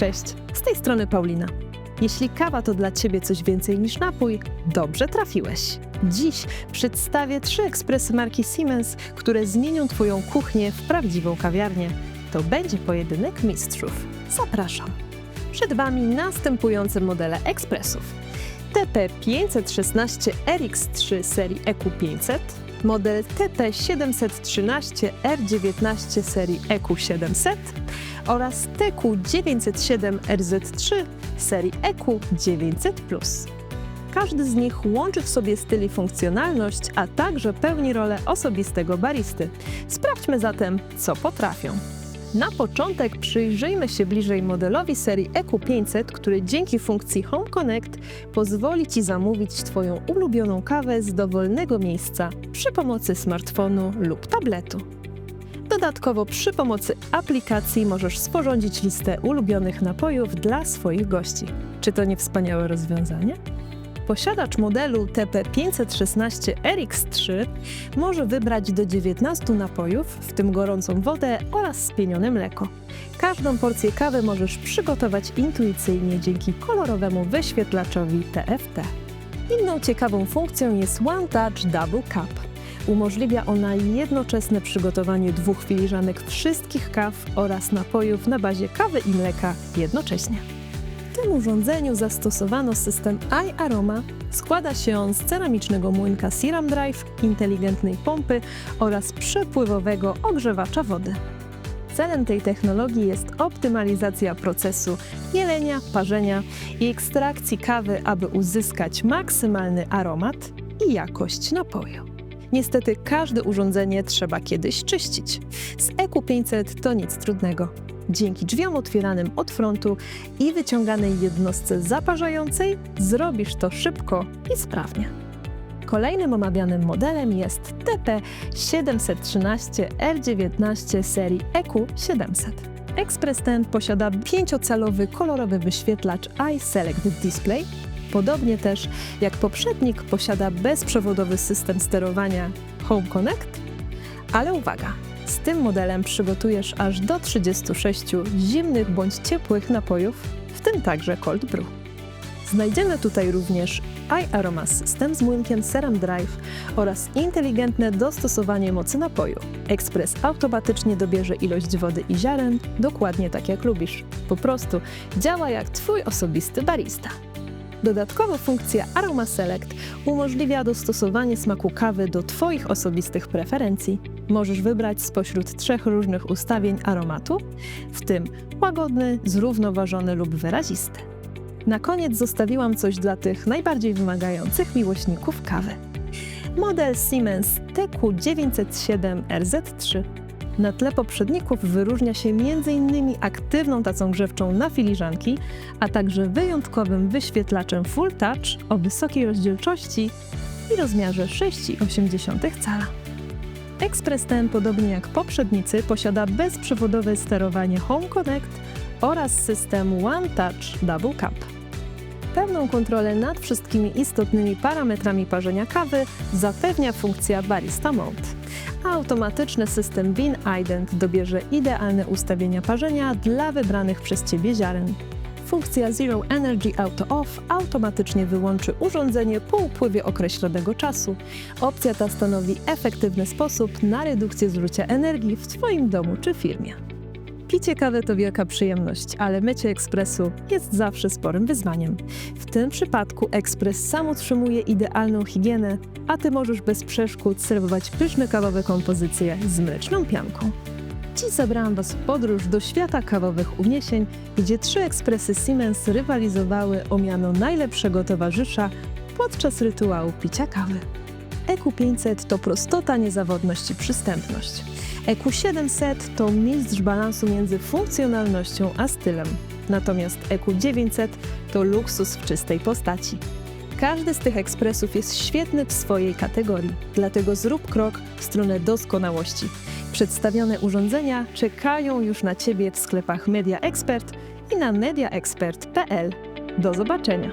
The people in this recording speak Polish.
Cześć, z tej strony Paulina. Jeśli kawa to dla Ciebie coś więcej niż napój, dobrze trafiłeś. Dziś przedstawię trzy ekspresy marki Siemens, które zmienią Twoją kuchnię w prawdziwą kawiarnię. To będzie pojedynek mistrzów. Zapraszam. Przed Wami następujące modele ekspresów. TP516 RX3 serii E EQ500, model TT713 R19 serii E EQ700 oraz TQ907 RZ3 serii E EQ900+. Każdy z nich łączy w sobie styl i funkcjonalność, a także pełni rolę osobistego baristy. Sprawdźmy zatem, co potrafią. Na początek przyjrzyjmy się bliżej modelowi serii E EQ500, który dzięki funkcji Home Connect pozwoli Ci zamówić Twoją ulubioną kawę z dowolnego miejsca przy pomocy smartfonu lub tabletu. Dodatkowo przy pomocy aplikacji możesz sporządzić listę ulubionych napojów dla swoich gości. Czy to nie wspaniałe rozwiązanie? Posiadacz modelu TP516 RX3 może wybrać do 19 napojów, w tym gorącą wodę oraz spienione mleko. Każdą porcję kawy możesz przygotować intuicyjnie dzięki kolorowemu wyświetlaczowi TFT. Inną ciekawą funkcją jest One Touch Double Cup. Umożliwia ona jednoczesne przygotowanie dwóch filiżanek wszystkich kaw oraz napojów na bazie kawy i mleka jednocześnie. W tym urządzeniu zastosowano system iAroma. Składa się on z ceramicznego młynka Serum Drive, inteligentnej pompy oraz przepływowego ogrzewacza wody. Celem tej technologii jest optymalizacja procesu jelenia, parzenia i ekstrakcji kawy, aby uzyskać maksymalny aromat i jakość napoju. Niestety każde urządzenie trzeba kiedyś czyścić. Z EQ500 to nic trudnego. Dzięki drzwiom otwieranym od frontu i wyciąganej jednostce zaparzającej zrobisz to szybko i sprawnie. Kolejnym omawianym modelem jest TP713 R19 serii E EQ700. Ekspres ten posiada pięciocalowy kolorowy wyświetlacz iSelect Display. Podobnie też jak poprzednik posiada bezprzewodowy system sterowania Home Connect. Ale uwaga, z tym modelem przygotujesz aż do 36 zimnych bądź ciepłych napojów, w tym także cold brew. Znajdziemy tutaj również iAroma System z młynkiem Serum Drive oraz inteligentne dostosowanie mocy napoju. Ekspres automatycznie dobierze ilość wody i ziaren, dokładnie tak jak lubisz. Po prostu działa jak Twój osobisty barista. Dodatkowo funkcja Aroma Select umożliwia dostosowanie smaku kawy do Twoich osobistych preferencji. Możesz wybrać spośród trzech różnych ustawień aromatu, w tym łagodny, zrównoważony lub wyrazisty. Na koniec zostawiłam coś dla tych najbardziej wymagających miłośników kawy. Model Siemens TQ907 RZ3. Na tle poprzedników wyróżnia się m.in. aktywną tacą grzewczą na filiżanki, a także wyjątkowym wyświetlaczem Full Touch o wysokiej rozdzielczości i rozmiarze 6,8 cala. Ekspres ten, podobnie jak poprzednicy, posiada bezprzewodowe sterowanie Home Connect oraz system One Touch Double Cup. Pełną kontrolę nad wszystkimi istotnymi parametrami parzenia kawy zapewnia funkcja Barista Mode. A automatyczny system Bean Ident dobierze idealne ustawienia parzenia dla wybranych przez Ciebie ziaren. Funkcja Zero Energy Auto Off automatycznie wyłączy urządzenie po upływie określonego czasu. Opcja ta stanowi efektywny sposób na redukcję zużycia energii w Twoim domu czy firmie. Picie kawy to wielka przyjemność, ale mycie ekspresu jest zawsze sporym wyzwaniem. W tym przypadku ekspres sam utrzymuje idealną higienę, a Ty możesz bez przeszkód serwować pyszne kawowe kompozycje z mleczną pianką. Dziś zabrałam Was w podróż do świata kawowych uniesień, gdzie trzy ekspresy Siemens rywalizowały o miano najlepszego towarzysza podczas rytuału picia kawy. EQ500 to prostota, niezawodność i przystępność. EQ700 to mistrz balansu między funkcjonalnością a stylem. Natomiast EQ900 to luksus w czystej postaci. Każdy z tych ekspresów jest świetny w swojej kategorii, dlatego zrób krok w stronę doskonałości. Przedstawione urządzenia czekają już na Ciebie w sklepach Media Expert i na mediaexpert.pl. Do zobaczenia!